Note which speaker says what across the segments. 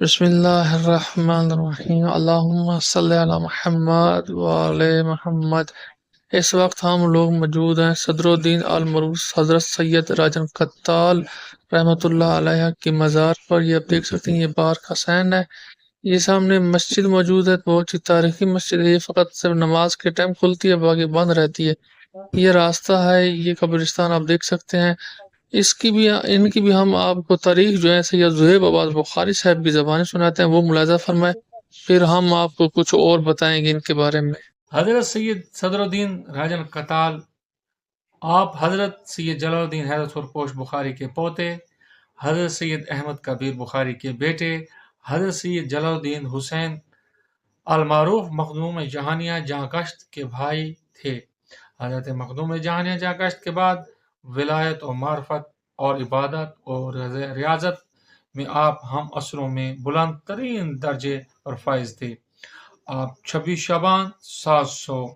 Speaker 1: بسم اللہ الرحمن الرحیم۔ اللہم صلی علی محمد وعلی محمد۔ اس وقت ہم لوگ موجود ہیں صدر الدین المروس حضرت سید راجن قتال رحمۃ اللہ علیہ کی مزار پر۔ یہ آپ دیکھ سکتے ہیں، یہ بار کا سین ہے۔ یہ سامنے مسجد موجود ہے، بہت ہی تاریخی مسجد ہے۔ یہ فقط صرف نماز کے ٹائم کھلتی ہے، باقی بند رہتی ہے۔ یہ راستہ ہے، یہ قبرستان، آپ دیکھ سکتے ہیں۔ اس کی بھی ان کی بھی ہم آپ کو تاریخ جو ہے سید زہیب آباد بخاری صاحب کی زبانیں سناتے ہیں، وہ ملاحظہ فرمائے پھر ہم آپ کو کچھ اور بتائیں گے ان کے بارے میں۔
Speaker 2: حضرت سید صدر الدین راجن قتال، آپ حضرت سید جلال الدین حیرت پوش بخاری کے پوتے، حضرت سید احمد کبیر بخاری کے بیٹے، حضرت سید جلال الدین حسین المعروف مخدوم جہانیہ جہاں کشت کے بھائی تھے۔ حضرت مخدوم جہانیہ جہاں کشت کے بعد ولایت و معرفت اور عبادت اور ریاضت میں آپ ہم اثروں میں بلند ترین درجے اور فائز تھے۔ آپ چھبیس شبان سات سو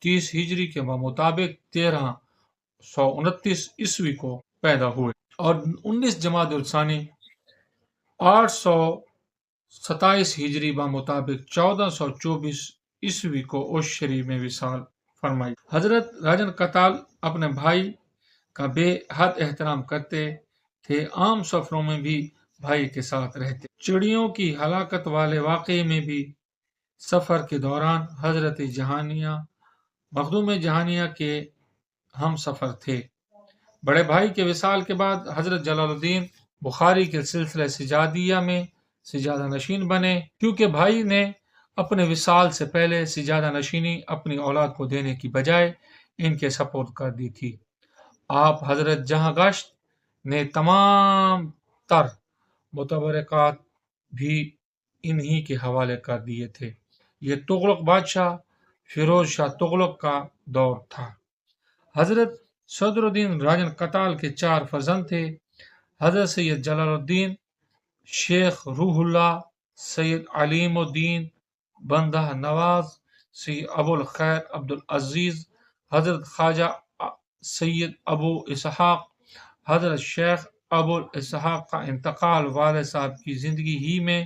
Speaker 2: تیس ہجری کے مطابق تیرہ سو انتیس عیسوی کو پیدا ہوئے اور انیس جماعت الثانی آٹھ سو ستائیس ہجری مطابق چودہ سو چوبیس عیسوی کو اس شریف میں وصال فرمائی۔ حضرت راجن قتال اپنے بھائی کا بے حد احترام کرتے تھے، عام سفروں میں بھی بھائی کے ساتھ رہتے۔ چڑیوں کی ہلاکت والے واقعے میں بھی سفر کے دوران حضرت جہانیہ، مخدوم جہانیہ کے ہم سفر تھے۔ بڑے بھائی کے وصال کے بعد حضرت جلال الدین بخاری کے سلسلہ سجادیہ میں سجادہ نشین بنے۔ کیونکہ بھائی نے اپنے وصال سے پہلے سجادہ نشینی اپنی اولاد کو دینے کی بجائے ان کے سپورٹ کر دی تھی۔ آپ حضرت جہاں گشت نے تمام تر متبرکات بھی انہی کے حوالے کر دیے تھے۔ یہ تغلق بادشاہ فیروز شاہ تغلق کا دور تھا۔ حضرت صدر الدین راجن قتال کے چار فرزند تھے۔ حضرت سید جلال الدین، شیخ روح اللہ، سید علیم الدین، بندہ نواز سید ابو الخیر عبدالعزیز، حضرت خواجہ سید ابو اسحاق، حضرت شیخ ابو اسحاق کا انتقال والد صاحب کی زندگی ہی میں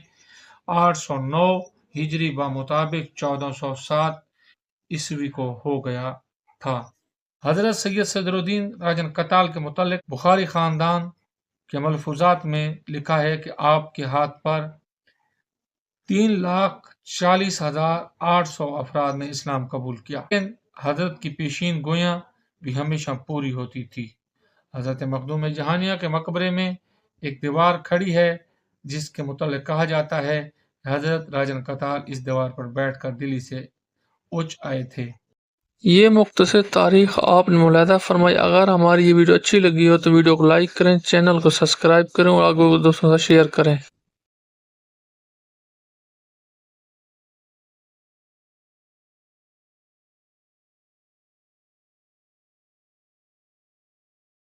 Speaker 2: آٹھ سو نو ہجری مطابق چودہ سو سات عیسوی کو ہو گیا تھا۔ حضرت سید صدر الدین راجن قتال کے متعلق بخاری خاندان کے ملفوظات میں لکھا ہے کہ آپ کے ہاتھ پر تین لاکھ چالیس ہزار آٹھ سو افراد نے اسلام قبول کیا۔ حضرت کی پیشین گویاں بھی ہمیشہ پوری ہوتی تھی۔ حضرت مخدوم جہانیہ کے مقبرے میں ایک دیوار کھڑی ہے، جس کے متعلق کہا جاتا ہے، حضرت راجن قطال اس دیوار پر بیٹھ کر دلی سے اچ آئے تھے۔
Speaker 1: یہ مختصر تاریخ آپ نے ملاحظہ فرمائی۔ اگر ہماری یہ ویڈیو اچھی لگی ہو تو ویڈیو کو لائک کریں، چینل کو سبسکرائب کریں اور آگے دوستوں سے شیئر کریں۔